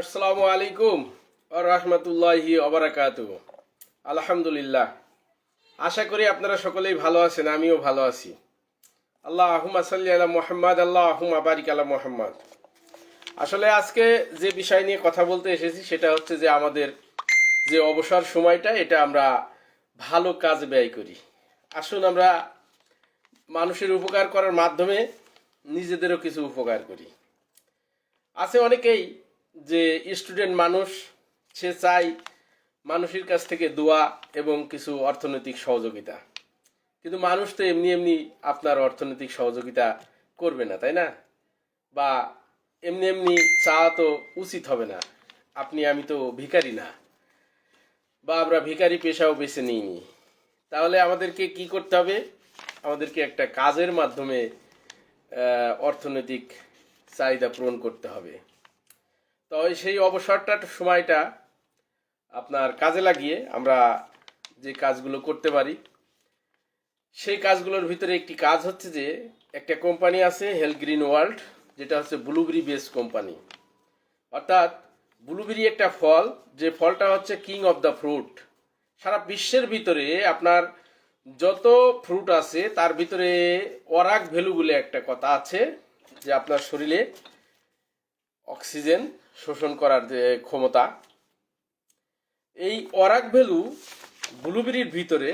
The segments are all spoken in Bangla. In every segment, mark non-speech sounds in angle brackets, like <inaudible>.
আসসালামু আলাইকুম রহমতুল্লাহি অবরাকাত আলহামদুলিল্লাহ। আশা করি আপনারা সকলেই ভালো আছেন, আমিও ভালো আছি। আল্লাহ আহমা সাল্লি আলা মোহাম্মদ আল্লাহ আহমা বারিক আলা মোহাম্মদ। আসলে আজকে যে বিষয় নিয়ে কথা বলতে এসেছি, সেটা হচ্ছে যে আমাদের যে অবসর সময়টা, এটা আমরা ভালো কাজ ব্যয় করি। আসুন আমরা মানুষের উপকার করার মাধ্যমে নিজেদেরও কিছু উপকার করি। আছে অনেকেই যে স্টুডেন্ট মানুষ, সে চাই মানুষের কাছ থেকে দোয়া এবং কিছু অর্থনৈতিক সহযোগিতা। কিন্তু মানুষ তো এমনি এমনি আপনার অর্থনৈতিক সহযোগিতা করবে না, তাই না? বা এমনি এমনি চাওয়া তো উচিত হবে না। আপনি, আমি তো ভিখারি না। বা আমরা ভিখারি পেশাও বেছে নিইনি। তাহলে আমাদেরকে কি করতে হবে? আমাদেরকে একটা কাজের মাধ্যমে অর্থনৈতিক চাহিদা পূরণ করতে হবে। তো সেই অবসরটা সময়টা আপনার কাজে লাগিয়ে আমরা যে কাজগুলো করতে পারি, সেই কাজগুলোর ভিতরে একটি কাজ হচ্ছে যে একটা কোম্পানি আছে হেলথ গ্রিন ওয়ার্ল্ড, যেটা হচ্ছে ব্লুবেরি বেস কোম্পানি। অর্থাৎ ব্লুবেরি একটা ফল, যে ফলটা হচ্ছে কিং অফ দ্য ফ্রুট। সারা বিশ্বের ভিতরে আপনার যত ফ্রুট আছে, তার ভিতরে অরাক ভ্যালু বলে একটা কথা আছে, যে আপনার শরীরে অক্সিজেন শোষণ করার যে ক্ষমতা, এই অরাক ভ্যালু ব্লুবেরির ভিতরে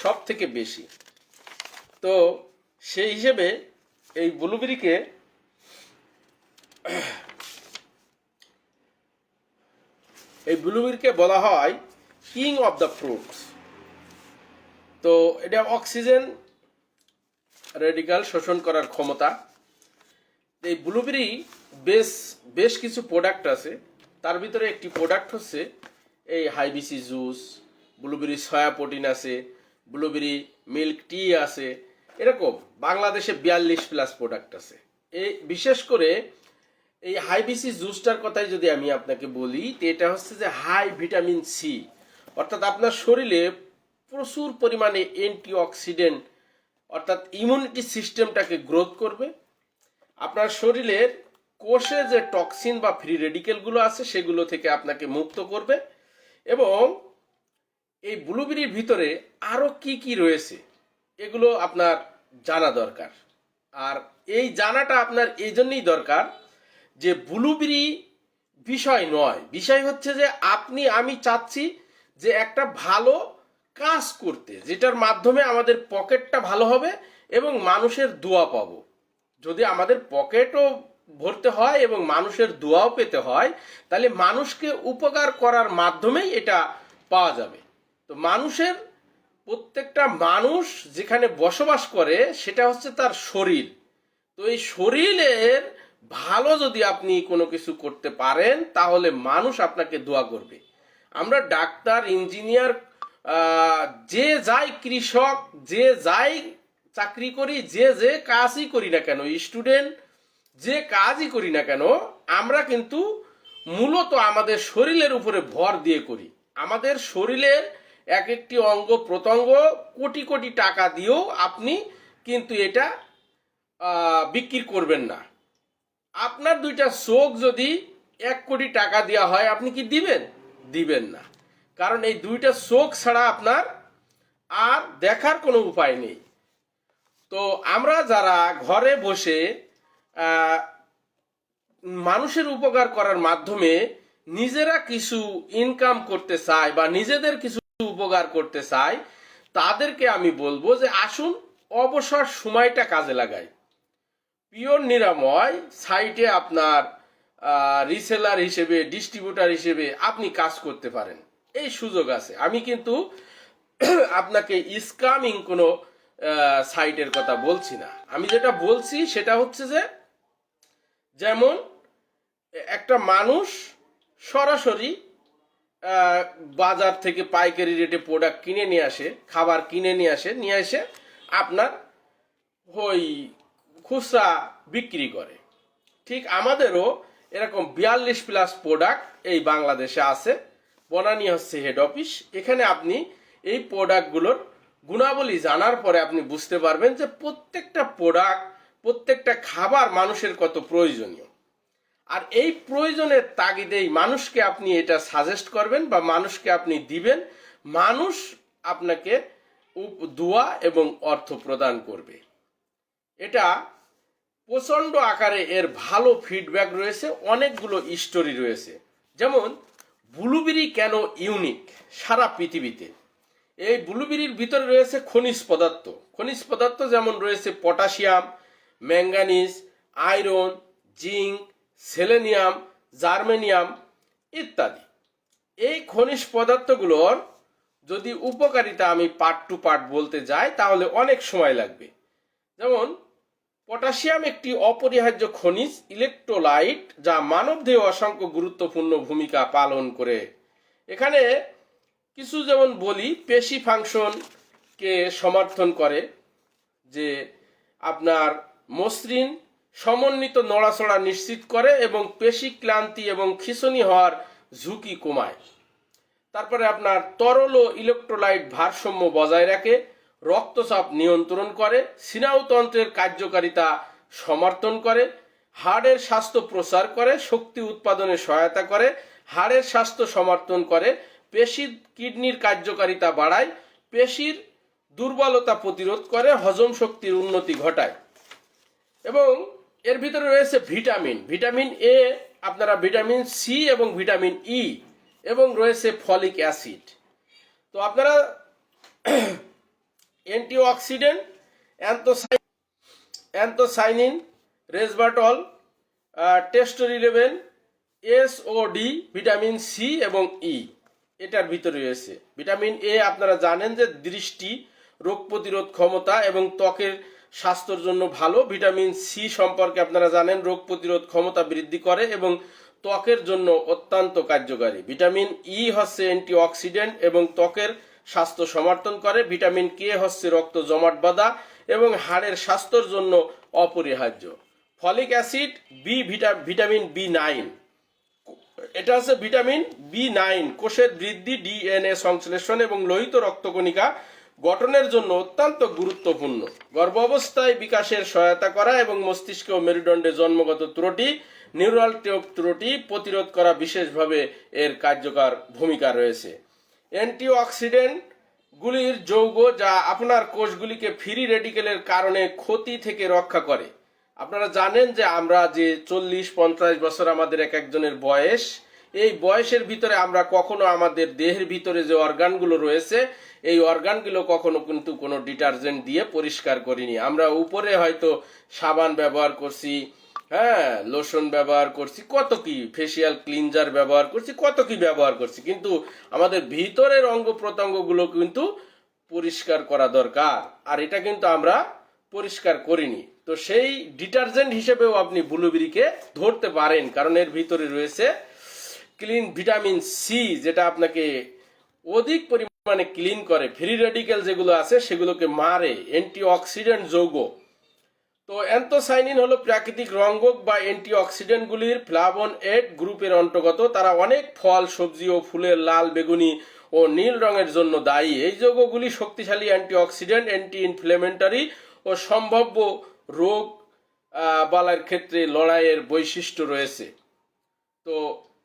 সব থেকে বেশি। তো সেই হিসেবে এই ব্লুবেরিকে এই ব্লুবেরিকে বলা হয় কিং অফ দ্য ফ্রুটস। তো এটা অক্সিজেন রেডিকাল শোষণ করার ক্ষমতা। এই ব্লুবেরি বেশ বেশ কিছু প্রোডাক্ট আছে। তার ভিতরে একটি প্রোডাক্ট হচ্ছে এই হাইবিসি জুস ব্লুবেরি সয়া প্রোটিন আছে ব্লুবেরি মিল্ক টি আছে। এরকম বাংলাদেশে বিয়াল্লিশ প্লাস প্রোডাক্ট আছে। এই বিশেষ করে এই হাইবিসি জুসটার কথাই যদি আমি আপনাকে বলি, তো এটা হচ্ছে যে হাই ভিটামিন সি অর্থাৎ আপনার শরীরে প্রচুর পরিমাণে অ্যান্টি অক্সিডেন্ট অর্থাৎ ইমিউনিটি সিস্টেমটাকে গ্রোথ করবে। আপনার শরীরের কোষে যে টক্সিন বা ফ্রি রেডিকেলগুলো আছে, সেগুলো থেকে আপনাকে মুক্ত করবে এবং এই ব্লুবেরির ভিতরে আরও কি কি রয়েছে, এগুলো আপনার জানা দরকার। আর এই জানাটা আপনার এই জন্যই দরকার যে ব্লুবেরি বিষয় নয়, বিষয় হচ্ছে যে আপনি, আমি চাচ্ছি যে একটা ভালো কাজ করতে, যেটার মাধ্যমে আমাদের পকেটটা ভালো হবে এবং মানুষের দোয়া পাবো। যদি আমাদের পকেটও ভরতে হয় এবং মানুষের দোয়াও পেতে হয়, তাহলে মানুষকে উপকার করার মাধ্যমেই এটা পাওয়া যাবে। তো মানুষের প্রত্যেকটা মানুষ যেখানে বসবাস করে, সেটা হচ্ছে তার শরীর। তো এই শরীরের ভালো যদি আপনি কোনো কিছু করতে পারেন, তাহলে মানুষ আপনাকে দোয়া করবে। আমরা ডাক্তার, ইঞ্জিনিয়ার যে যাই কৃষক, যে যাই চাকরি করি, যে যে কাজই করি না কেন স্টুডেন্ট যে কাজই করি না কেন, আমরা কিন্তু মূলত আমাদের শরীরের উপরে ভর দিয়ে করি। আমাদের শরীরের এক একটি অঙ্গ প্রত্যঙ্গ কোটি কোটি টাকা দিয়েও আপনি কিন্তু এটা বিক্রি করবেন না। আপনার দুইটা চোখ যদি এক কোটি টাকা দেওয়া হয়, আপনি কি দিবেন? দিবেন না। কারণ এই দুইটা চোখ ছাড়া আপনার আর দেখার কোনো উপায় নেই। তো আমরা যারা ঘরে বসে মানুষের উপকার করার মাধ্যমে নিজেরা কিছু ইনকাম করতে চাই বা নিজেদের কিছু উপকার করতে চাই, তাদেরকে আমি বলব যে আসুন অবসর সময়টা কাজে লাগাই। পিওর নিরাময় সাইটে আপনার রিসেলার হিসেবে ডিস্ট্রিবিউটার হিসেবে আপনি কাজ করতে পারেন। এই সুযোগ আছে। আমি কিন্তু <clears throat> আপনাকে স্কামিং কোনো সাইটের কথা বলছি না। আমি যেটা বলছি সেটা হচ্ছে যে, যেমন, একটা মানুষ সরাসরি বাজার থেকে পাইকারি রেটে প্রোডাক্ট কিনে নিয়ে আসে, খাবার কিনে নিয়ে আসে, নিয়ে এসে আপনার ওই খুচরা বিক্রি করে। ঠিক আমাদেরও এরকম বিয়াল্লিশ প্লাস প্রোডাক্ট এই বাংলাদেশে আছে। বনানী হচ্ছে হেড অফিস এখানে আপনি এই প্রোডাক্টগুলোর গুণাবলী জানার পরে আপনি বুঝতে পারবেন যে প্রত্যেকটা প্রোডাক্ট প্রত্যেকটা খাবার মানুষের কত প্রয়োজনীয়। আর এই প্রয়োজনের তাগিদেই মানুষকে আপনি এটা সাজেস্ট করবেন বা মানুষকে আপনি দিবেন। মানুষ আপনাকে দোয়া এবং অর্থ প্রদান করবে। এটা প্রচণ্ড আকারে এর ভালো ফিডব্যাক রয়েছে, অনেকগুলো স্টোরি রয়েছে। যেমন ব্লুবেরি কেন ইউনিক সারা পৃথিবীতে? এই ব্লুবেরির ভিতরে রয়েছে খনিজ পদার্থ। খনিজ পদার্থ যেমন রয়েছে potassium, manganese, iron, zinc, selenium, germanium ইত্যাদি। এই খনিজ পদার্থগুলোর যদি উপকারিতা আমি পার্ট টু পার্ট বলতে যাই, তাহলে অনেক সময় লাগবে। যেমন, পটাশিয়াম একটি অপরিহার্য খনিজ, ইলেকট্রোলাইট, যা মানবদেহে অসংখ্য গুরুত্বপূর্ণ ভূমিকা পালন করে। এখানে কিছু যেমন বলি, পেশি ফাংশনকে সমর্থন করে যে আপনার মসৃণ, সমন্বিত নড়াচড়া নিশ্চিত করে এবং পেশি ক্লান্তি এবং খিঁচুনি হওয়ার ঝুঁকি কমায়। তারপরে আপনার তরল ও ইলেকট্রোলাইট ভারসাম্য বজায় রাখে, রক্তচাপ নিয়ন্ত্রণ করে স্নায়ুতন্ত্রের কার্যকারিতা সমর্থন করে, হাড়ের স্বাস্থ্য প্রচার করে, শক্তি উৎপাদনে সহায়তা করে, হাড়ের স্বাস্থ্য সমর্থন করে পেশি কিডনির কার্যকারিতা বাড়ায়, পেশির দুর্বলতা প্রতিরোধ করে, হজম শক্তির উন্নতি ঘটায়। এবং এর ভিতরে রয়েছে ভিটামিন। ভিটামিন এ, আপনারা ভিটামিন সি এবং ভিটামিন ই এবং রয়েছে ফলিক অ্যাসিড। তো আপনারা <clears throat> antioxidant anthocyan anthocyanin resveratrol pterostilbene, S O D, vitamin C এবং ই। এটার ভিতরে রয়েছে। ভিটামিন এ আপনারা জানেন যে দৃষ্টি, রোগ প্রতিরোধ ক্ষমতা এবং ত্বকের স্বাস্থ্যের জন্য ভালো। ভিটামিন সি সম্পর্কে আপনারা জানেন, রোগ প্রতিরোধ ক্ষমতা বৃদ্ধি করে এবং ত্বকের জন্য অত্যন্ত কার্যকারী। ভিটামিন ই হচ্ছে অ্যান্টিঅক্সিডেন্ট এবং ত্বকের স্বাস্থ্য সমর্থন করে। ভিটামিন কে হচ্ছে রক্ত জমাট বাঁধা এবং হাড়ের স্বাস্থ্যের জন্য অপরিহার্য। Folic acid B vitamin B nine. এটা হচ্ছে ভিটামিন বি নাইন, কোষের বৃদ্ধি, ডিএনএ সংশ্লেষণ এবং লোহিত রক্তকণিকা গঠনের জন্য অত্যন্ত গুরুত্বপূর্ণ। গর্ভাবস্থায় বিকাশের সহায়তা করা এবং মস্তিষ্ক ও মেরুদণ্ডে জন্মগত ত্রুটি, নিউরাল ত্রুটি প্রতিরোধ করা বিশেষভাবে এর কার্যকর ভূমিকা রয়েছে। অ্যান্টিঅক্সিডেন্ট গুলির যৌগ যা আপনার কোষগুলিকে ফ্রি রেডিকেলের কারণে ক্ষতি থেকে রক্ষা করে। আপনারা জানেন যে আমরা যে চল্লিশ, পঞ্চাশ বছর আমাদের এক একজনের বয়স, এই বয়সের ভিতরে আমরা কখনো আমাদের দেহের ভিতরে যে অর্গানগুলো রয়েছে, এই অর্গানগুলো কখনো কিন্তু কোনো ডিটারজেন্ট দিয়ে পরিষ্কার করিনি। আমরা উপরে হয়তো সাবান ব্যবহার করছি হ্যাঁ লোশন ব্যবহার করছি, কত কি ফেসিয়াল ক্লিনজার ব্যবহার করছি, কত কি ব্যবহার করছি, কিন্তু আমাদের ভিতরের অঙ্গ প্রত্যঙ্গগুলো কিন্তু পরিষ্কার করা দরকার। আর এটা কিন্তু আমরা পরিষ্কার করিনি। তো সেই ডিটারজেন্ট হিসেবেও আপনি ব্লুবেরিকে ধরতে পারেন, কারণ এর ভিতরে রয়েছে ক্লিন ভিটামিন সি, যেটা আপনাকে অধিক পরিমাণে ক্লিন করে। ফ্রি রেডিক্যাল যেগুলো আছে, সেগুলোকে মারে। অ্যান্টিঅক্সিডেন্ট যৌগ। তো অ্যান্থোসাইনিন হলো প্রাকৃতিক রঙ্গক বা অ্যান্টিঅক্সিডেন্টগুলির ফ্লাভন এড গ্রুপের অন্তর্গত, তারা অনেক ফল, সবজি ও ফুলের লাল, বেগুনি ও নীল রঙের জন্য দায়ী। এই যৌগগুলি শক্তিশালী অ্যান্টিঅক্সিডেন্ট অ্যান্টি ইনফ্লেমেন্টারি ও সম্ভাব্য রোগ বালার ক্ষেত্রে লড়াইয়ের বৈশিষ্ট্য রয়েছে। তো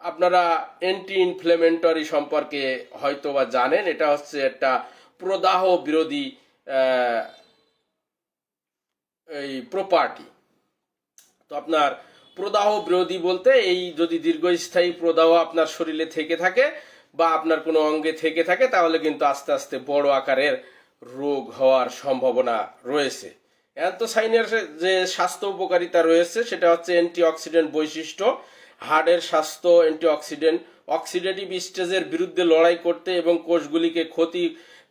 আপনারা অ্যান্টি ইনফ্লেমেন্টারি সম্পর্কে হয়তো বা জানেন, এটা হচ্ছে একটা প্রদাহ বিরোধী এই প্রপার্টি তো আপনার প্রদাহ বিরোধী বলতে এই যদি দীর্ঘস্থায়ী প্রদাহ আপনার শরীরে থেকে থাকে বা আপনার কোনো অঙ্গে থেকে থাকে, তাহলে কিন্তু আস্তে আস্তে বড় আকারের রোগ হওয়ার সম্ভাবনা রয়েছে। অ্যান্থোসাইনের যে স্বাস্থ্য উপকারিতা রয়েছে, সেটা হচ্ছে অ্যান্টিঅক্সিডেন্ট বৈশিষ্ট্য। হার্টের স্বাস্থ্য অ্যান্টিঅক্সিডেন্ট অক্সিডেটিভ স্টেজের বিরুদ্ধে লড়াই করতে এবং কোষগুলিকে ক্ষতি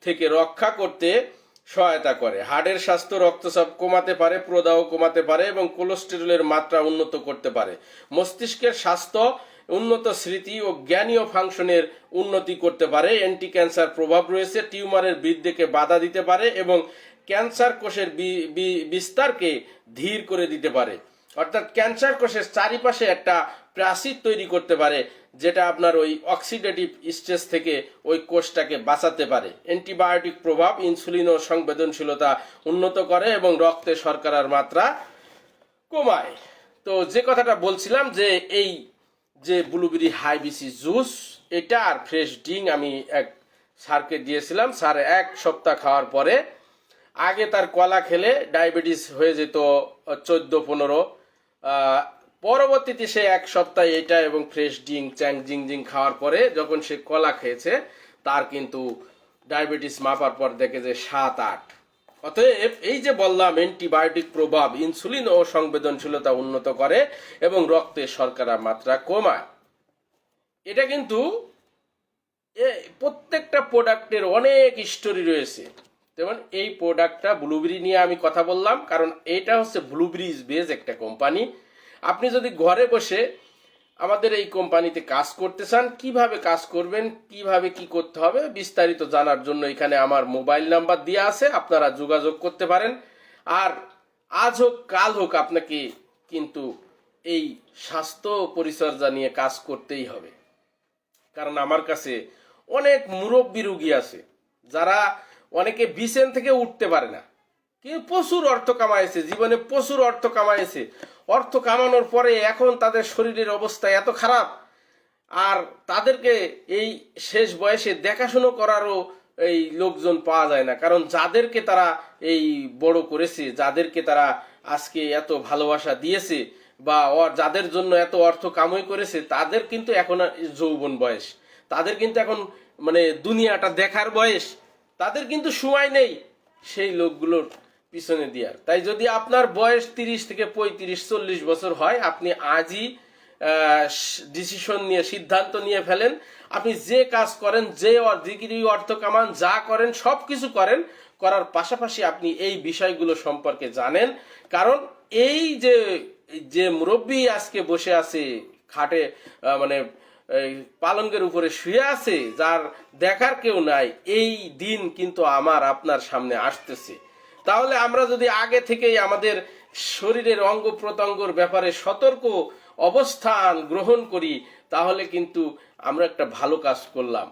থেকে রক্ষা করতে সহায়তা করে। হার্টের স্বাস্থ্য রক্তচাপ কমাতে পারে, প্রদাহ কমাতে পারে এবং কোলেস্টেরলের মাত্রা উন্নত করতে পারে। মস্তিষ্কের স্বাস্থ্য উন্নত স্মৃতি ও জ্ঞানীয় ফাংশনের উন্নতি করতে পারে। অ্যান্টি ক্যান্সার প্রভাব রয়েছে, টিউমারের বৃদ্ধিকে বাধা দিতে পারে এবং ক্যান্সার কোষের বিস্তারকে ধীর করে দিতে পারে। অর্থাৎ ক্যান্সার কোষের চারিপাশে একটা প্রাচীর তৈরি করতে পারে, যেটা আপনার ওই অক্সিডেটিভ স্টেজ থেকে ওই কোষটাকে বাঁচাতে পারে। অ্যান্টিবায়োটিক প্রভাব ইনসুলিন ও সংবেদনশীলতা উন্নত করে এবং রক্তে শর্করার মাত্রা কমায়। তো যে কথাটা বলছিলাম যে এই যে ব্লুবেরি হাইবিসি জুস এটা আর ফ্রেশ ডিং আমি এক স্যারকে দিয়েছিলাম। স্যার এক সপ্তাহ খাওয়ার পরে আগে তার কলা খেলে ডায়াবেটিস হয়ে যেত চোদ্দ পনেরো পরবর্তীতে সে এক সপ্তাহ এটা এবং ফ্রেশ ডিং চ্যাং, জিং জিং খাওয়ার পরে যখন সে কলা খেয়েছে, তার কিন্তু ডায়াবেটিস মাপার পর দেখে যে সাত, আট। অতএব এই যে বললাম অ্যান্টিবায়োটিক প্রভাব ইনসুলিন ও সংবেদনশীলতা উন্নত করে এবং রক্তে শর্করা মাত্রা কমায়। এটা কিন্তু প্রত্যেকটা প্রোডাক্টের অনেক স্টোরি রয়েছে। যেমন এই প্রোডাক্টটা ব্লুবেরি নিয়ে আমি কথা বললাম, কারণ এটা হচ্ছে ব্লুবেরিজ বেজ একটা কোম্পানি আপনি যদি ঘরে বসে আমাদের এই কোম্পানিতে কাজ করতে চান, কীভাবে কাজ করবেন, কীভাবে কি করতে হবে, বিস্তারিত জানার জন্য এখানে আমার মোবাইল নাম্বার দেওয়া আছে, আপনারা যোগাযোগ করতে পারেন। আর আজ হোক, কাল হোক, আপনাকে কিন্তু এই স্বাস্থ্য পরিচর্যা নিয়ে কাজ করতেই হবে। কারণ আমার কাছে অনেক মুরব্বী রুগী আছে, যারা অনেকে বিছেন থেকে উঠতে পারে না। প্রচুর অর্থ কামাইছে, জীবনে প্রচুর অর্থ কামাইছে। অর্থ কামানোর পরে এখন তাদের শরীরের অবস্থা এত খারাপ। আর তাদেরকে এই শেষ বয়সে দেখাশুনো করারও এই লোকজন পাওয়া যায় না। কারণ যাদেরকে তারা এই বড় করেছে, যাদেরকে তারা আজকে এত ভালোবাসা দিয়েছে বা যাদের জন্য এত অর্থ কামাই করেছে, তাদের কিন্তু এখন যৌবন বয়স। তাদের কিন্তু এখন মানে দুনিয়াটা দেখার বয়স। তাদের কিন্তু সময় নেই সেই লোকগুলোর পিছনে দেওয়ার তাই যদি আপনার বয়স তিরিশ থেকে পঁয়ত্রিশ, চল্লিশ বছর হয়, আপনি আজই ডিসিশন নিয়ে, সিদ্ধান্ত নিয়ে ফেলেন, আপনি যে কাজ করেন, যে ডিগ্রি অর্থ কামান, যা করেন সব কিছু করেন, করার পাশাপাশি আপনি এই বিষয়গুলো সম্পর্কে জানেন। কারণ এই যে যে মুরব্বী আজকে বসে আছে, খাটে মানে এই পালঙ্কের উপরে শুয়ে আছে, যার দেখার কেউ নাই, এই দিন কিন্তু আমার আপনার সামনে আসতেছে। তাহলে আমরা যদি আগে থেকেই আমাদের শরীরের অঙ্গ প্রত্যঙ্গর ব্যাপারে সতর্ক অবস্থান গ্রহণ করি, তাহলে কিন্তু আমরা একটা ভালো কাজ করলাম।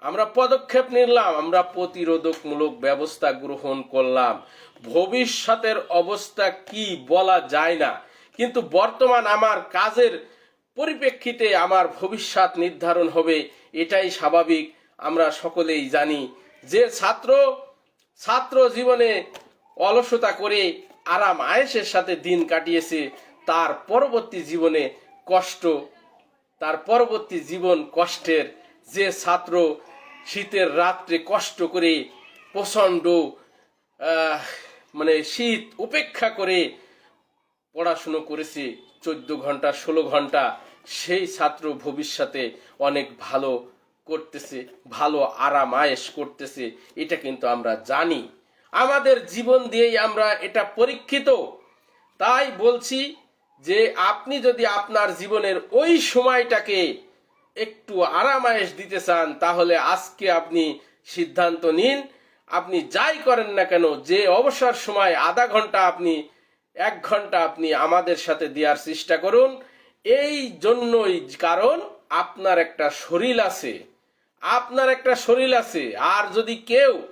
আমরা পদক্ষেপ নিলাম, আমরা প্রতিরোধকমূলক ব্যবস্থা গ্রহণ করলাম। ভবিষ্যতের অবস্থা কি বলা যায় না। কিন্তু বর্তমান আমার কাজের পরিপ্রেক্ষিতে আমার ভবিষ্যৎ নির্ধারণ হবে, এটাই স্বাভাবিক। আমরা সকলেই জানি যে ছাত্র ছাত্র জীবনে অলসতা করে আরাম আয়েসের সাথে দিন কাটিয়েছে। তার পরবর্তী জীবনে কষ্ট, তার পরবর্তী জীবন কষ্টের। যে ছাত্র শীতের রাত্রে কষ্ট করে প্রচণ্ড মানে শীত উপেক্ষা করে পড়াশুনো করেছে চোদ্দ ঘণ্টা, ষোলো ঘণ্টা, সেই ছাত্র ভবিষ্যতে অনেক ভালো করতেছে, ভালো আরাম আয়েস করতেছে। এটা কিন্তু আমরা জানি। আমাদের জীবন দিয়েই আমরা এটা পরীক্ষিত। তাই বলছি যে আপনি যদি আপনার জীবনের ওই সময়টাকে একটু আরামায়েশ দিতে চান, তাহলে আজকে আপনি সিদ্ধান্ত নিন। আপনি যাই করেন না কেন, যে অবসর সময় আধা ঘণ্টা আপনি, এক ঘণ্টা আপনি আমাদের সাথে দেওয়ার চেষ্টা করুন। এই জন্যই কারণ আপনার একটা শরীর আছে। আপনার একটা শরীর আছে। আর যদি কেউ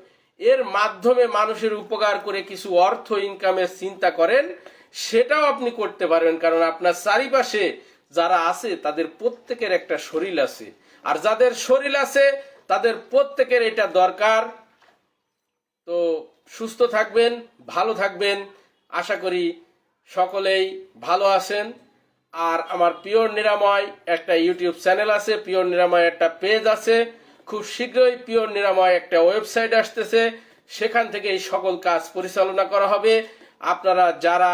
এর মাধ্যমে মানুষের উপকার করে কিছু অর্থ ইনকামের চিন্তা করেন, সেটাও আপনি করতে পারবেন। কারণ আপনার চারিপাশে যারা আছে, তাদের প্রত্যেকের একটা শরীর আছে। আর যাদের শরীর আছে, তাদের প্রত্যেকের এটা দরকার। তো সুস্থ থাকবেন, ভালো থাকবেন। আশা করি সকলেই ভালো আছেন। আর আমার পিওর নিরাময় একটা ইউটিউব চ্যানেল আছে, পিওর নিরাময় একটা পেজ আছে। খুব শীঘ্রই পিওর নিরাময় একটা ওয়েবসাইট আসতেছে। সেখান থেকে এই সকল কাজ পরিচালনা করা হবে। আপনারা যারা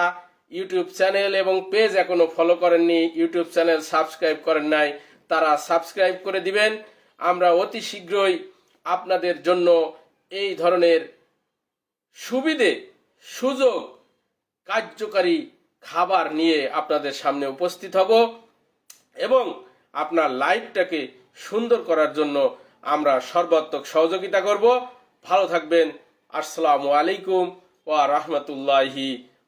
ইউটিউব চ্যানেল এবং পেজ এখনও ফলো করেননি, ইউটিউব চ্যানেল সাবস্ক্রাইব করেন নাই, তারা সাবস্ক্রাইব করে দিবেন। আমরা অতি শীঘ্রই আপনাদের জন্য এই ধরনের সুবিধে, সুযোগ, কার্যকারী খাবার নিয়ে আপনাদের সামনে উপস্থিত হব এবং আপনার লাইফটাকে সুন্দর করার জন্য আমরা সর্বাত্মক সহযোগিতা করব। ভালো থাকবেন। আসসালামু আলাইকুম ওয়া রাহমাতুল্লাহি